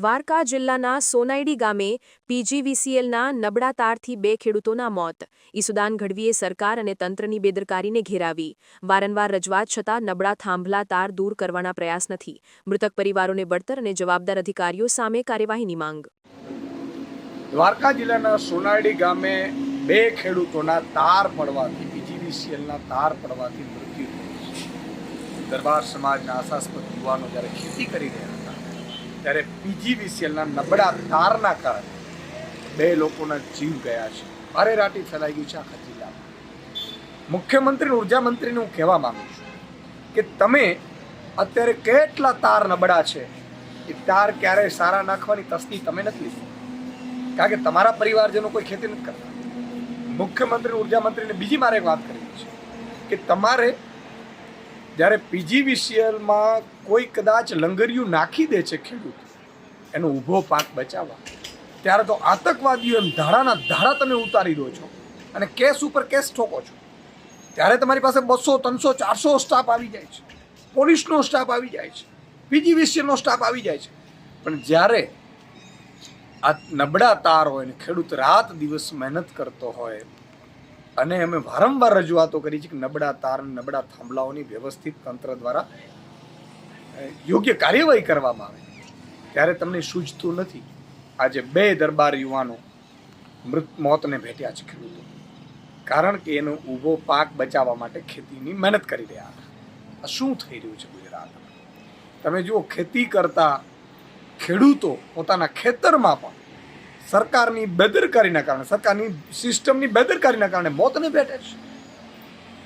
દ્વારકા જિલ્લાના સોનાઈડી ગામે પીજીવીસીએલના નબળા તારથી બે ખેડૂતોના મોત. ઈસુદાન ગઢવીએ સરકાર અને તંત્રની બેદરકારીને ઘેરાવી. વારંવાર રજૂઆત છતાં નબળા થાંભલા તાર દૂર કરવાના પ્રયાસ નથી. મૃતક પરિવારોને વળતર અને જવાબદાર અધિકારીઓ સામે કાર્યવાહીની માંગ. દ્વારકા જિલ્લાના સોનાડી ગામે બે ખેડૂતોના તાર પડવાથી, પીજીવીસીએલના તાર પડવાથી મૃત્યુ દરબાર સમાજના આશાસ્પદ યુવાનો જ્યારે ખેતી કરી રહ્યા ત્યારે પીજીવીસીએલના નબળા તારના કારણે બે લોકોના જીવ ગયા છે. અરેરાટી ફેલાઈ ગઈ છે આખા જિલ્લામાં. મુખ્યમંત્રી ઊર્જા મંત્રીને હું કહેવા માંગુ છું કે તમે અત્યારે કેટલા તાર નબળા છે એ તાર ક્યારેય સારા નાખવાની તસ્દી તમે નથી લીધી. કારણ કે તમારા પરિવારજનો કોઈ ખેતી નથી કરતા. મુખ્યમંત્રી, ઊર્જા મંત્રીને બીજી મારે એક વાત કરવી છે કે તમારે જ્યારે પીજીવીસીએલમાં કોઈ કદાચ લંગરિયું નાખી દે છે ખેડૂત, એનો ઊભો પાક બચાવવા, ત્યારે તો આતંકવાદીઓ એમ ધાડાના ધાડા તમે ઉતારી દો છો અને કેસ ઉપર કેસ ઠોકો છો. ત્યારે તમારી પાસે બસો, ત્રણસો, ચારસો સ્ટાફ આવી જાય છે. પોલીસનો સ્ટાફ આવી જાય છે. પીજીવીસીએલનો સ્ટાફ આવી જાય છે. પણ જ્યારે આ નબળા તાર હોય ને ખેડૂત રાત દિવસ મહેનત કરતો હોય અને અમે વારંવાર રજૂઆતો કરી છે કે નબળા તાર, નબળા થાંભલાઓની વ્યવસ્થિત તંત્ર દ્વારા યોગ્ય કાર્યવાહી કરવામાં આવે. ત્યારે તમને સૂઝતું નથી. આજે બે દરબાર યુવાનો મૃત, મોતને ભેટ્યા છે ખેડૂતો. કારણ કે એનો ઊભો પાક બચાવવા માટે ખેતીની મહેનત કરી રહ્યા હતા. આ શું થઈ રહ્યું છે ગુજરાતમાં? તમે જુઓ, ખેતી કરતા ખેડૂતો પોતાના ખેતરમાં પણ સરકારની બેદરકારીના કારણે, સરકારની સિસ્ટમની બેદરકારીના કારણે મોતને ભેટે છે.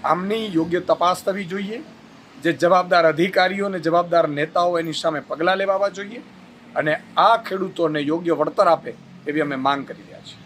આમની યોગ્ય તપાસ થવી જોઈએ, જે જવાબદાર અધિકારીઓ અને જવાબદાર નેતાઓ એની સામે પગલાં લેવાવા જોઈએ અને આ ખેડૂતોને યોગ્ય વળતર આપે એવી અમે માંગ કરી રહ્યા છીએ.